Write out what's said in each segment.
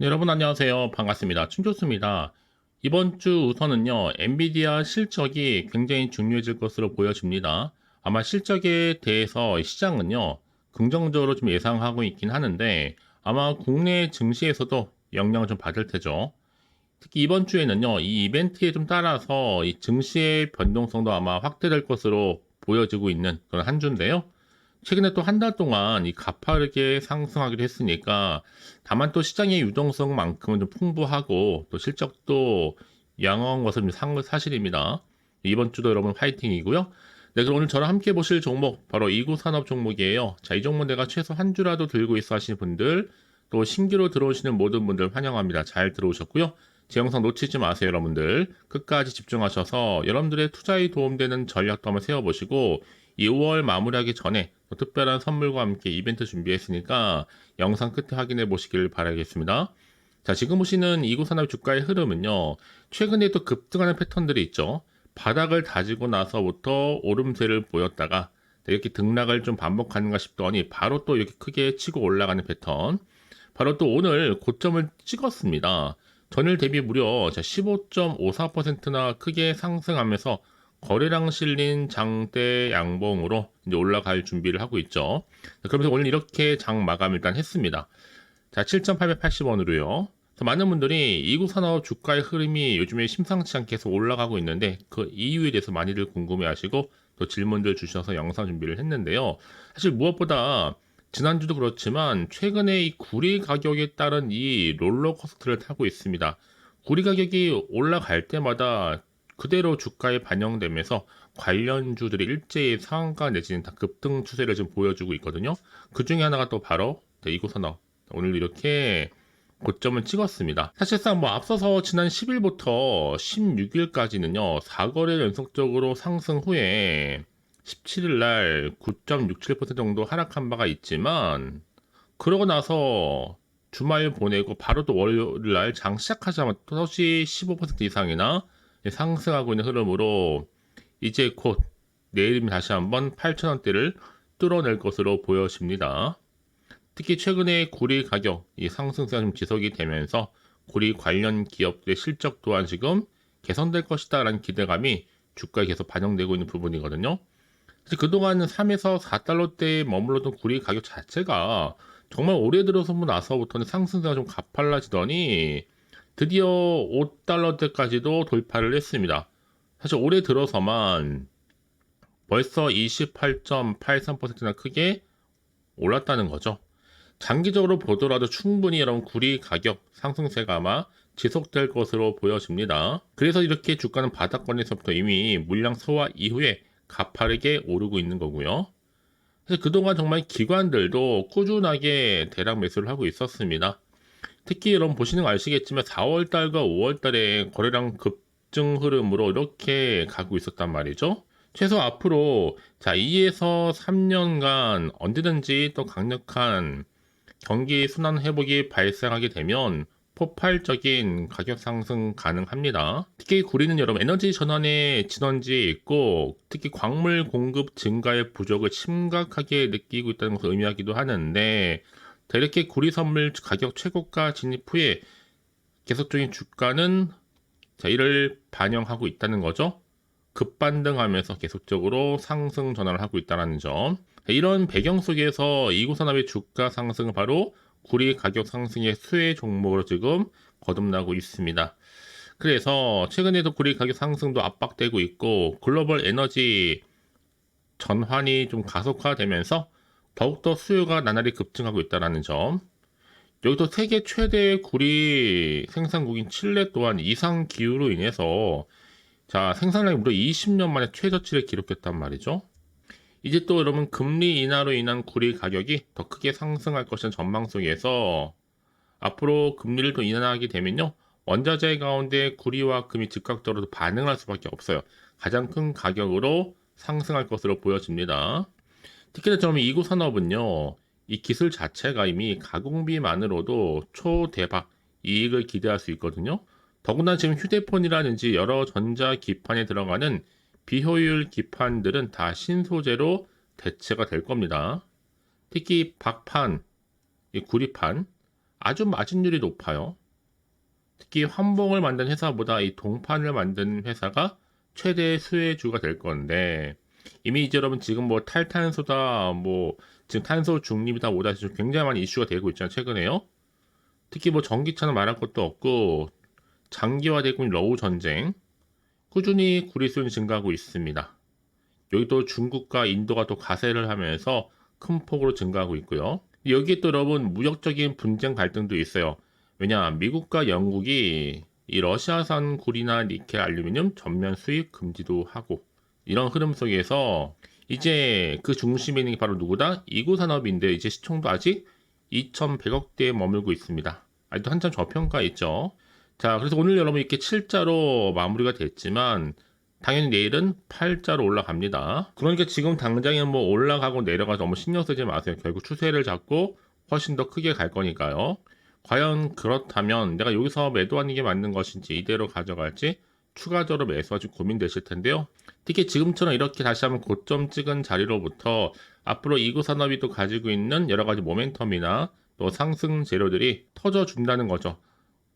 네, 여러분 안녕하세요. 반갑습니다. 춘교수입니다. 이번 주 우선은요, 엔비디아 실적이 굉장히 중요해질 것으로 보여집니다. 아마 실적에 대해서 시장은요, 긍정적으로 좀 예상하고 있긴 하는데, 아마 국내 증시에서도 영향을 좀 받을 테죠. 특히 이번 주에는요, 이 이벤트에 좀 따라서 이 증시의 변동성도 아마 확대될 것으로 보여지고 있는 그런 한 주인데요. 최근에 또 한 달 동안 이 가파르게 상승하기도 했으니까 다만 또 시장의 유동성만큼은 좀 풍부하고 또 실적도 양호한 것은 좀 상- 사실입니다. 이번 주도 여러분 화이팅이고요. 네, 그럼 오늘 저랑 함께 보실 종목 바로 이구 산업 종목이에요. 자, 이 종목 내가 최소 한 주라도 들고 있어 하시는 분들 또 신규로 들어오시는 모든 분들 환영합니다. 잘 들어오셨고요. 제 영상 놓치지 마세요, 여러분들. 끝까지 집중하셔서 여러분들의 투자에 도움되는 전략도 한번 세워보시고 2월 마무리하기 전에 또 특별한 선물과 함께 이벤트 준비했으니까 영상 끝에 확인해 보시길 바라겠습니다. 자, 지금 보시는 이구산업 주가의 흐름은요, 최근에 또 급등하는 패턴들이 있죠. 바닥을 다지고 나서부터 오름세를 보였다가 이렇게 등락을 좀 반복하는가 싶더니 바로 또 이렇게 크게 치고 올라가는 패턴. 바로 또 오늘 고점을 찍었습니다. 전일 대비 무려 15.54%나 크게 상승하면서 거래량 실린 장대 양봉으로 이제 올라갈 준비를 하고 있죠. 자, 그러면서 오늘 이렇게 장 마감 일단 했습니다. 자, 7,880원으로요. 많은 분들이 이구 산업 주가의 흐름이 요즘에 심상치 않게 계속 올라가고 있는데 그 이유에 대해서 많이들 궁금해하시고 또 질문들 주셔서 영상 준비를 했는데요. 사실 무엇보다 지난주도 그렇지만 최근에 이 구리 가격에 따른 이 롤러코스터를 타고 있습니다. 구리 가격이 올라갈 때마다 그대로 주가에 반영되면서 관련주들이 일제히 상한가 내지는 다 급등 추세를 지금 보여주고 있거든요. 그 중에 하나가 또 바로 이곳선업 오늘 이렇게 고점을 찍었습니다. 사실상 뭐 앞서서 지난 10일부터 16일까지는요, 4거래 연속적으로 상승 후에 17일 날 9.67% 정도 하락한 바가 있지만, 그러고 나서 주말 보내고 바로 또 월요일 날 장 시작하자마자 또다시 15% 이상이나 상승하고 있는 흐름으로 이제 곧 내일이면 다시 한번 8,000원대를 뚫어낼 것으로 보여집니다. 특히 최근에 구리 가격 이 상승세가 좀 지속이 되면서 구리 관련 기업들의 실적 또한 지금 개선될 것이다 라는 기대감이 주가에 계속 반영되고 있는 부분이거든요. 사실 그동안 3에서 4달러대에 머물렀던 구리 가격 자체가 정말 올해 들어서 나서부터는 상승세가 좀 가팔라지더니 드디어 5달러대까지도 돌파를 했습니다. 사실 올해 들어서만 벌써 28.83%나 크게 올랐다는 거죠. 장기적으로 보더라도 충분히 여러분 구리 가격 상승세가 아마 지속될 것으로 보여집니다. 그래서 이렇게 주가는 바닥권에서부터 이미 물량 소화 이후에 가파르게 오르고 있는 거고요. 그동안 정말 기관들도 꾸준하게 대량 매수를 하고 있었습니다. 특히 여러분 보시는 거 아시겠지만 4월달과 5월달에 거래량 급증 흐름으로 이렇게 가고 있었단 말이죠. 최소 앞으로 자 2에서 3년간 언제든지 또 강력한 경기 순환 회복이 발생하게 되면 폭발적인 가격 상승 가능합니다. 특히 구리는 여러분 에너지 전환의 진원지에 있고 특히 광물 공급 증가의 부족을 심각하게 느끼고 있다는 것을 의미하기도 하는데 이렇게 구리 선물 가격 최고가 진입 후에 계속적인 주가는 자, 이를 반영하고 있다는 거죠. 급반등하면서 계속적으로 상승 전환을 하고 있다는 점. 이런 배경 속에서 이구산업의 주가 상승은 바로 구리 가격 상승의 수혜 종목으로 지금 거듭나고 있습니다. 그래서 최근에도 구리 가격 상승도 압박되고 있고 글로벌 에너지 전환이 좀 가속화되면서 더욱더 수요가 나날이 급증하고 있다는 점. 여기도 세계 최대 구리 생산국인 칠레 또한 이상 기후로 인해서 자 생산량이 무려 20년 만에 최저치를 기록했단 말이죠. 이제 또 여러분 금리 인하로 인한 구리 가격이 더 크게 상승할 것이라는 전망 속에서 앞으로 금리를 또 인하하게 되면요 원자재 가운데 구리와 금이 즉각적으로 반응할 수밖에 없어요. 가장 큰 가격으로 상승할 것으로 보여집니다. 특히나 저는 이구 산업은요 이 기술 자체가 이미 가공비만으로도 초대박 이익을 기대할 수 있거든요. 더구나 지금 휴대폰이라든지 여러 전자 기판에 들어가는 비효율 기판들은 다 신소재로 대체가 될 겁니다. 특히 박판, 이 구리판, 아주 마진율이 높아요. 특히 환봉을 만든 회사보다 이 동판을 만든 회사가 최대 수혜주가 될 건데 이미 이제 여러분 지금 뭐 탈탄소다 뭐 지금 탄소 중립이다 뭐다 굉장히 많이 이슈가 되고 있잖아요 최근에요. 특히 뭐 전기차는 말할 것도 없고 장기화되고 있는 러우 전쟁 꾸준히 구리수는 증가하고 있습니다. 여기도 중국과 인도가 또 가세를 하면서 큰 폭으로 증가하고 있고요. 여기에 또 여러분 무역적인 분쟁 갈등도 있어요. 왜냐 미국과 영국이 이 러시아산 구리나 니켈, 알루미늄 전면 수입 금지도 하고 이런 흐름 속에서 이제 그 중심에 있는 게 바로 누구다? 이구 산업인데 이제 시총도 아직 2,100억대에 머물고 있습니다. 아직도 한참 저평가 있죠. 자, 그래서 오늘 여러분 이렇게 7자로 마무리가 됐지만 당연히 내일은 8자로 올라갑니다. 그러니까 지금 당장에 뭐 올라가고 내려가서 너무 신경 쓰지 마세요. 결국 추세를 잡고 훨씬 더 크게 갈 거니까요. 과연 그렇다면 내가 여기서 매도하는 게 맞는 것인지 이대로 가져갈지 추가적으로 매수할지 고민되실 텐데요. 특히 지금처럼 이렇게 다시 한번 고점 찍은 자리로부터 앞으로 이구 산업이 또 가지고 있는 여러 가지 모멘텀이나 또 상승 재료들이 터져 준다는 거죠.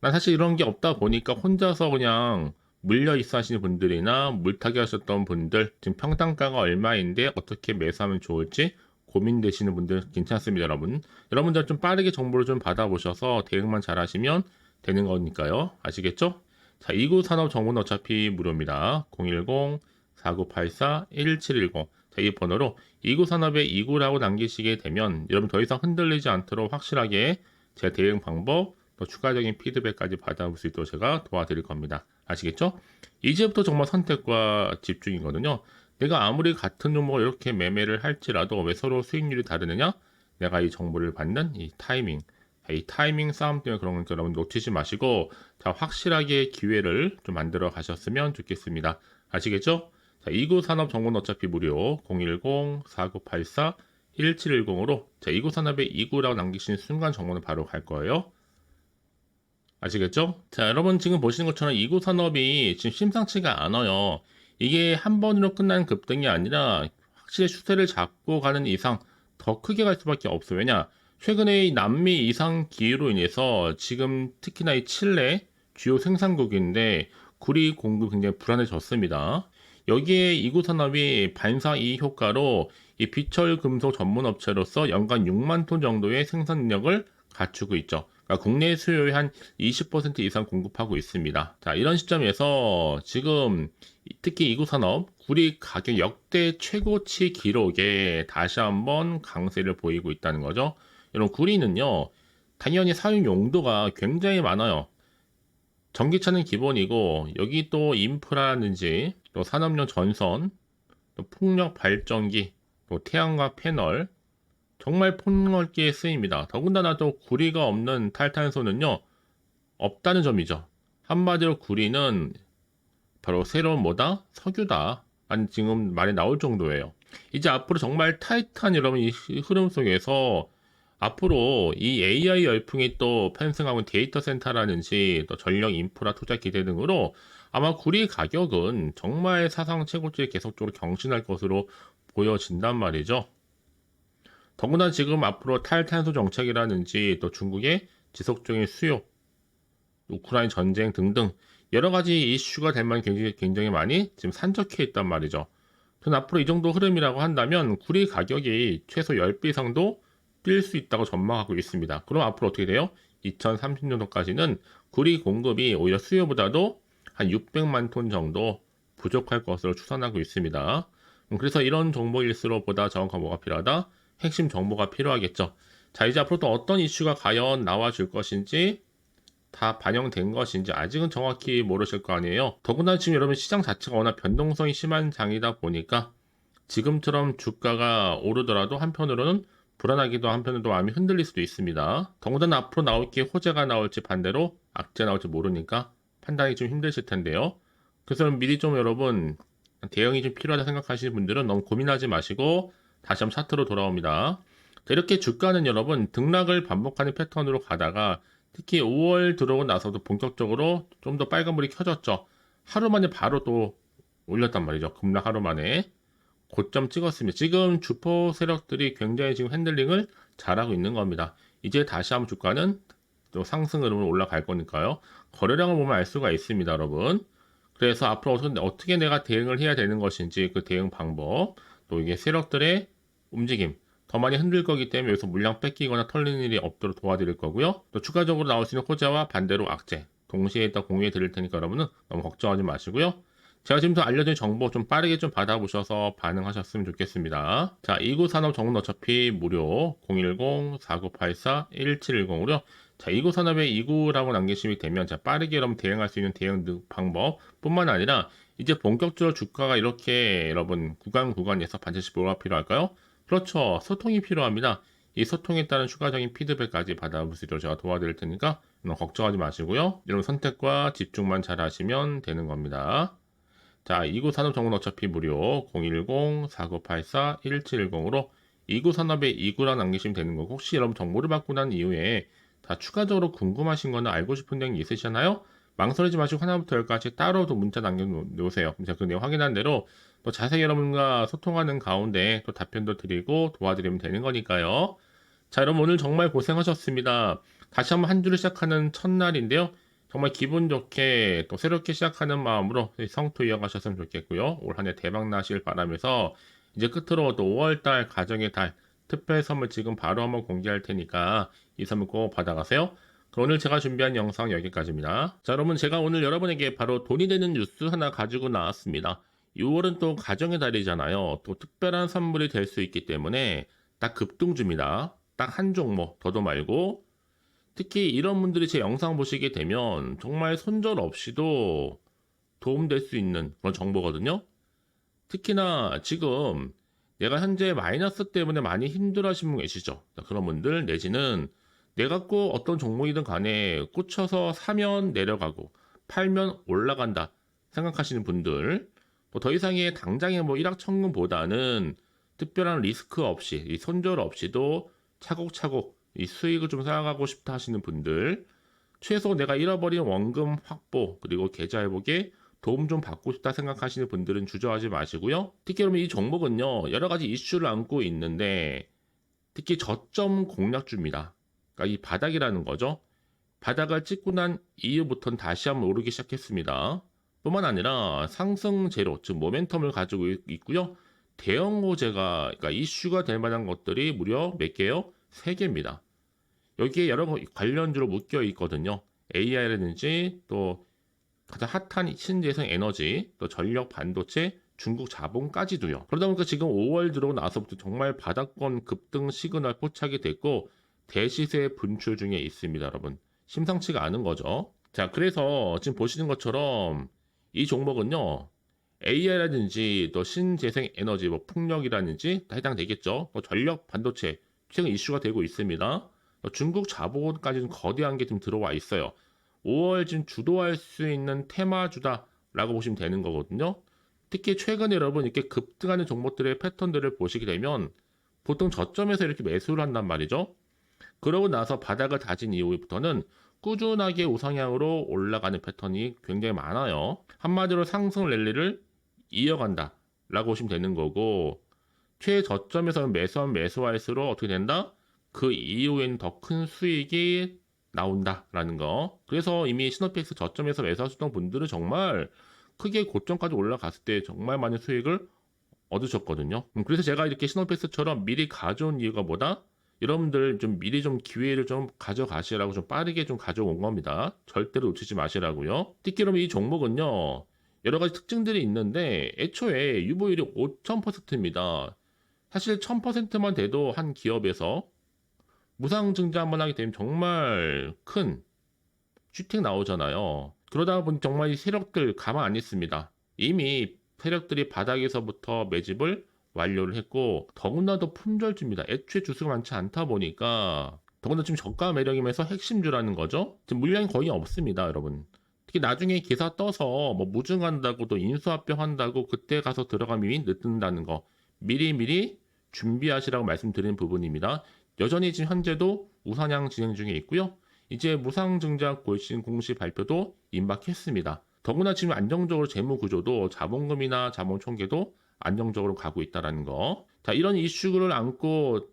난 사실 이런 게 없다 보니까 혼자서 그냥 물려 있어 하시는 분들이나 물타기 하셨던 분들 지금 평당가가 얼마인데 어떻게 매수하면 좋을지 고민되시는 분들 괜찮습니다 여러분 여러분들 좀 빠르게 정보를 좀 받아보셔서 대응만 잘 하시면 되는 거니까요 아시겠죠? 자 2구 산업 정보는 어차피 무료입니다 010-4984-1710 자, 이 번호로 2구 산업에 2구라고 남기시게 되면 여러분 더 이상 흔들리지 않도록 확실하게 제 대응 방법 또 추가적인 피드백까지 받아볼 수 있도록 제가 도와드릴 겁니다. 아시겠죠? 이제부터 정말 선택과 집중이거든요. 내가 아무리 같은 종목을 이렇게 매매를 할지라도 왜 서로 수익률이 다르느냐? 내가 이 정보를 받는 이 타이밍, 이 타이밍 싸움 때문에 그런 거니까 여러분 놓치지 마시고 자 확실하게 기회를 좀 만들어 가셨으면 좋겠습니다. 아시겠죠? 자, 2구 산업 정보는 어차피 무료 010-4984-1710으로 자, 2구 산업에 2구라고 남기신 순간 정보는 바로 갈 거예요. 아시겠죠? 자, 여러분 지금 보시는 것처럼 2구 산업이 지금 심상치가 않아요. 이게 한 번으로 끝난 급등이 아니라 확실히 추세를 잡고 가는 이상 더 크게 갈 수밖에 없어요. 왜냐? 최근에 이 남미 이상 기후로 인해서 지금 특히나 이 칠레 주요 생산국인데 구리 공급 굉장히 불안해졌습니다. 여기에 이구 산업이 반사 이 효과로 이 비철 금속 전문 업체로서 연간 6만 톤 정도의 생산 능력을 갖추고 있죠. 그러니까 국내 수요의 한 20% 이상 공급하고 있습니다. 자, 이런 시점에서 지금 특히 이구 산업 구리 가격 역대 최고치 기록에 다시 한번 강세를 보이고 있다는 거죠. 이런 구리는요, 당연히 사용 용도가 굉장히 많아요. 전기차는 기본이고 여기 또 인프라든지 또 산업용 전선, 또 풍력 발전기, 또 태양광 패널 정말 폭넓게 쓰입니다. 더군다나 또 구리가 없는 탈탄소는요 없다는 점이죠. 한마디로 구리는 바로 새로운 뭐다 석유다. 아니 지금 말이 나올 정도예요. 이제 앞으로 정말 타이탄 여러분 이 흐름 속에서 앞으로 이 AI 열풍이 또 편승하고 데이터 센터라든지 또 전력 인프라 투자 기대 등으로 아마 구리 가격은 정말 사상 최고치에 계속적으로 경신할 것으로 보여진단 말이죠. 더구나 지금 앞으로 탈탄소 정책이라든지 또 중국의 지속적인 수요, 우크라이나 전쟁 등등 여러 가지 이슈가 될 만한 굉장히, 굉장히 많이 지금 산적해 있단 말이죠. 저는 앞으로 이 정도 흐름이라고 한다면 구리 가격이 최소 10배 이상도 뛸 수 있다고 전망하고 있습니다. 그럼 앞으로 어떻게 돼요? 2030년도까지는 구리 공급이 오히려 수요보다도 한 600만 톤 정도 부족할 것으로 추산하고 있습니다. 음, 그래서 이런 정보일수록 보다 정확한 뭐가 필요하다? 핵심 정보가 필요하겠죠. 자, 이제 앞으로 또 어떤 이슈가 과연 나와줄 것인지 다 반영된 것인지 아직은 정확히 모르실 거 아니에요. 더구나 지금 여러분 시장 자체가 워낙 변동성이 심한 장이다 보니까 지금처럼 주가가 오르더라도 한편으로는 불안하기도 한편으로 마음이 흔들릴 수도 있습니다. 더군다나 앞으로 나올 게 호재가 나올지 반대로 악재 나올지 모르니까 판단이 좀 힘드실 텐데요. 그래서 미리 좀 여러분 대응이 좀 필요하다 생각하시는 분들은 너무 고민하지 마시고 다시 한번 차트로 돌아옵니다. 이렇게 주가는 여러분 등락을 반복하는 패턴으로 가다가 특히 5월 들어오고 나서도 본격적으로 좀 더 빨간불이 켜졌죠. 하루 만에 바로 또 올렸단 말이죠. 급락 하루 만에 고점 찍었습니다. 지금 주포 세력들이 굉장히 지금 핸들링을 잘하고 있는 겁니다. 이제 다시 한번 주가는 또 상승 흐름으로 올라갈 거니까요. 거래량을 보면 알 수가 있습니다, 여러분. 그래서 앞으로 어떻게, 내가 대응을 해야 되는 것인지 그 대응 방법, 또 이게 세력들의 움직임, 더 많이 흔들 거기 때문에 여기서 물량 뺏기거나 털리는 일이 없도록 도와드릴 거고요. 또 추가적으로 나올 수 있는 호재와 반대로 악재, 동시에 다 공유해 드릴 테니까 여러분은 너무 걱정하지 마시고요. 제가 지금 더 알려드린 정보 좀 빠르게 좀 받아보셔서 반응하셨으면 좋겠습니다. 자, 29산업 정은 어차피 무료 010-4984-1710으로 자, 29산업에 29라고 남기심이 되면 자, 빠르게 여러분 대응할 수 있는 대응 능- 방법 뿐만 아니라 이제 본격적으로 주가가 이렇게 여러분 구간 구간에서 반드시 뭐가 필요할까요? 그렇죠. 소통이 필요합니다. 이 소통에 따른 추가적인 피드백까지 있도록 제가 도와드릴 테니까 걱정하지 마시고요. 여러분 선택과 집중만 잘 하시면 되는 겁니다. 자, 29산업 정은 어차피 무료 010-4984-1710으로 29산업에 29라 남기시면 되는 거고 혹시 여러분 정보를 받고 난 이후에 다 추가적으로 궁금하신 거나 알고 싶은 내용이 있으시잖아요? 망설이지 마시고 하나부터 열까지 따로도 문자 남겨놓으세요. 제가 그 내용 확인한 대로 또 자세히 여러분과 소통하는 가운데 또 답변도 드리고 도와드리면 되는 거니까요. 자, 여러분 오늘 정말 고생하셨습니다. 다시 한번 한 주를 시작하는 첫날인데요. 정말 기분 좋게 또 새롭게 시작하는 마음으로 성토 이어가셨으면 좋겠고요. 올 한 해 대박 나실 바라면서 이제 끝으로 또 5월달 가정의 달 특별 선물 지금 바로 한번 공개할 테니까 이 선물 꼭 받아가세요. 그럼 오늘 제가 준비한 영상 여기까지입니다. 자, 여러분 제가 오늘 여러분에게 바로 돈이 되는 뉴스 하나 가지고 나왔습니다. 6월은 또 가정의 달이잖아요. 또 특별한 선물이 될 수 있기 때문에 딱 급등주입니다. 딱 한 종목 더도 말고 특히 이런 분들이 제 영상 보시게 되면 정말 손절 없이도 도움될 수 있는 그런 정보거든요. 특히나 지금 내가 현재 마이너스 때문에 많이 힘들어 하시는 분 계시죠. 그런 분들 내지는 내가 꼭 어떤 종목이든 간에 꽂혀서 사면 내려가고 팔면 올라간다 생각하시는 분들 뭐더 이상의 당장의 뭐 일확천금보다는 특별한 리스크 없이 이 손절 없이도 차곡차곡 이 수익을 좀 쌓아가고 싶다 하시는 분들 최소 내가 잃어버린 원금 확보 그리고 계좌 회복에 도움 좀 받고 싶다 생각하시는 분들은 주저하지 마시고요. 특히 여러분 이 종목은요 여러 가지 이슈를 안고 있는데 특히 저점 공략주입니다. 그러니까 이 바닥이라는 거죠. 바닥을 찍고 난 이후부터는 다시 한번 오르기 시작했습니다. 뿐만 아니라 상승 제로, 즉 모멘텀을 가지고 있- 있고요. 대형 호재가 그러니까 이슈가 될 만한 것들이 무려 몇 개요? 세 개입니다. 여기에 여러 거- 관련주로 묶여 있거든요. AI라든지 또 가장 핫한 신재생 에너지, 또 전력 반도체, 중국 자본까지도요. 그러다 보니까 지금 5월 들어오고 나서부터 정말 바닥권 급등 시그널 포착이 됐고 대시세 분출 중에 있습니다, 여러분. 심상치가 않은 거죠. 자, 그래서 지금 보시는 것처럼 이 종목은요. AI라든지 또 신재생 에너지, 뭐 풍력이라든지 다 해당되겠죠. 뭐 전력 반도체 최근 이슈가 되고 있습니다. 또 중국 자본까지는 거대한 게 좀 들어와 있어요. 5월 지금 주도할 수 있는 테마주다라고 보시면 되는 거거든요. 특히 최근에 여러분 이렇게 급등하는 종목들의 패턴들을 보시게 되면 보통 저점에서 이렇게 매수를 한단 말이죠. 그러고 나서 바닥을 다진 이후부터는 꾸준하게 우상향으로 올라가는 패턴이 굉장히 많아요. 한마디로 상승 랠리를 이어간다 라고 보시면 되는 거고 최저점에서는 매수하면 매수할수록 어떻게 된다? 그 이후에는 더 큰 수익이 나온다라는 거. 그래서 이미 시노펙스 저점에서 매수하셨던 분들은 정말 크게 고점까지 올라갔을 때 정말 많은 수익을 얻으셨거든요. 음, 그래서 제가 이렇게 시노펙스처럼 미리 가져온 이유가 뭐다? 여러분들 좀 미리 좀 기회를 좀 가져가시라고 좀 빠르게 좀 가져온 겁니다. 절대로 놓치지 마시라고요. 여러분 이 종목은요. 여러 가지 특징들이 있는데 애초에 유보율이 5,000%입니다. 사실 1,000%만 돼도 한 기업에서 무상 증자 한번 하게 되면 정말 큰 슈팅 나오잖아요. 그러다 보니 정말 이 세력들 가만 안 있습니다. 이미 세력들이 바닥에서부터 매집을 완료를 했고 더군다도 품절주입니다. 애초에 주수가 많지 않다 보니까 더군다나 지금 저가 매력이면서 핵심주라는 거죠. 지금 물량이 거의 없습니다, 여러분. 특히 나중에 기사 떠서 뭐 무증한다고 또 인수합병 한다고 그때 가서 들어가면 늦는다는 거 미리미리 준비하시라고 말씀드리는 부분입니다. 여전히 지금 현재도 우상향 진행 중에 있고요. 이제 무상증자 골신 공시 발표도 임박했습니다. 더구나 지금 안정적으로 재무 구조도 자본금이나 자본 총계도 안정적으로 가고 있다라는 거. 자, 이런 이슈를 안고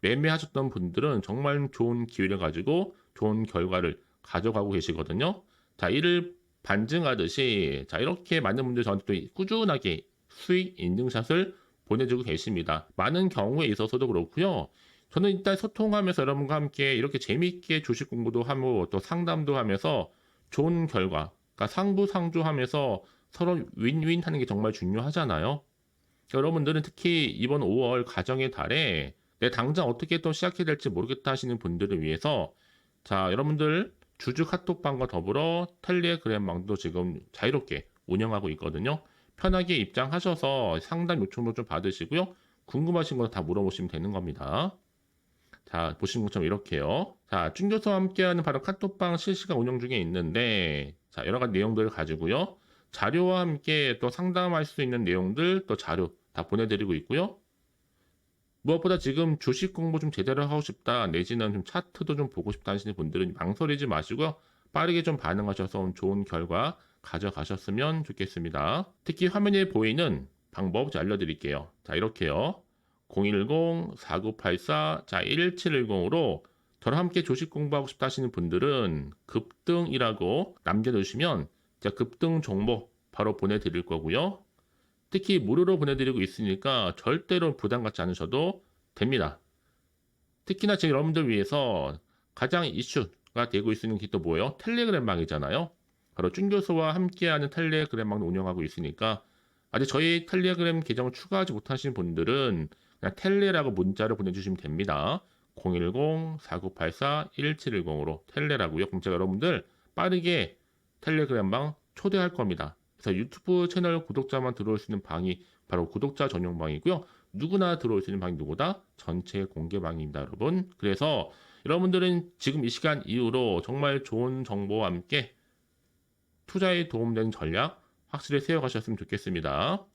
매매하셨던 분들은 정말 좋은 기회를 가지고 좋은 결과를 가져가고 계시거든요. 자, 이를 반증하듯이 자, 이렇게 많은 분들이 저한테 또 꾸준하게 수익 인증샷을 보내주고 계십니다. 많은 경우에 있어서도 그렇고요. 저는 일단 소통하면서 여러분과 함께 이렇게 재미있게 주식 공부도 하고 또 상담도 하면서 좋은 결과, 그러니까 상부상조하면서 서로 윈윈 하는 게 정말 중요하잖아요. 여러분들은 특히 이번 5월 가정의 달에 내 당장 어떻게 또 시작해야 될지 모르겠다 하시는 분들을 위해서 자, 여러분들 주주 카톡방과 더불어 텔레그램방도 지금 자유롭게 운영하고 있거든요. 편하게 입장하셔서 상담 요청도 좀 받으시고요. 궁금하신 거 다 물어보시면 되는 겁니다. 자, 보시는 것처럼 이렇게요. 자, 준교수와 함께하는 바로 카톡방 실시간 운영 중에 있는데, 자, 여러 가지 내용들을 가지고요. 자료와 함께 또 상담할 수 있는 내용들, 또 자료 다 보내드리고 있고요. 무엇보다 지금 주식 공부 좀 제대로 하고 싶다, 내지는 좀 차트도 좀 보고 싶다 하시는 분들은 망설이지 마시고요. 빠르게 좀 반응하셔서 좋은 결과 가져가셨으면 좋겠습니다. 특히 화면에 보이는 방법 좀 알려드릴게요. 자, 이렇게요. 010-4984, 자, 1710으로 저랑 함께 주식 공부하고 싶다 하시는 분들은 급등이라고 남겨두시면 제가 급등 정보 바로 보내드릴 거고요. 특히 무료로 보내드리고 있으니까 절대로 부담 갖지 않으셔도 됩니다. 특히나 지금 여러분들 위해서 가장 이슈가 되고 있는 게 또 뭐예요? 텔레그램방이잖아요. 바로 준 교수와 함께하는 텔레그램방을 운영하고 있으니까 아직 저희 텔레그램 계정을 추가하지 못하신 분들은 텔레라고 문자를 보내주시면 됩니다. 010-4984-1710으로 텔레라고요. 제가 여러분들 빠르게 텔레그램방 초대할 겁니다. 그래서 유튜브 채널 구독자만 들어올 수 있는 방이 바로 구독자 전용 방이고요. 누구나 들어올 수 있는 방이 누구다? 전체 공개 방입니다, 여러분. 그래서 여러분들은 지금 이 시간 이후로 정말 좋은 정보와 함께 투자에 도움되는 전략 확실히 세워가셨으면 좋겠습니다.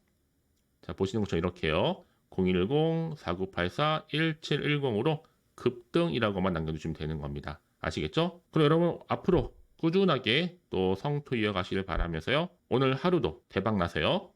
자, 보시는 것처럼 이렇게요. 010-4984-1710으로 급등이라고만 남겨주시면 되는 겁니다. 아시겠죠? 그럼 여러분 앞으로 꾸준하게 또 성투 이어가시길 바라면서요. 오늘 하루도 대박 나세요.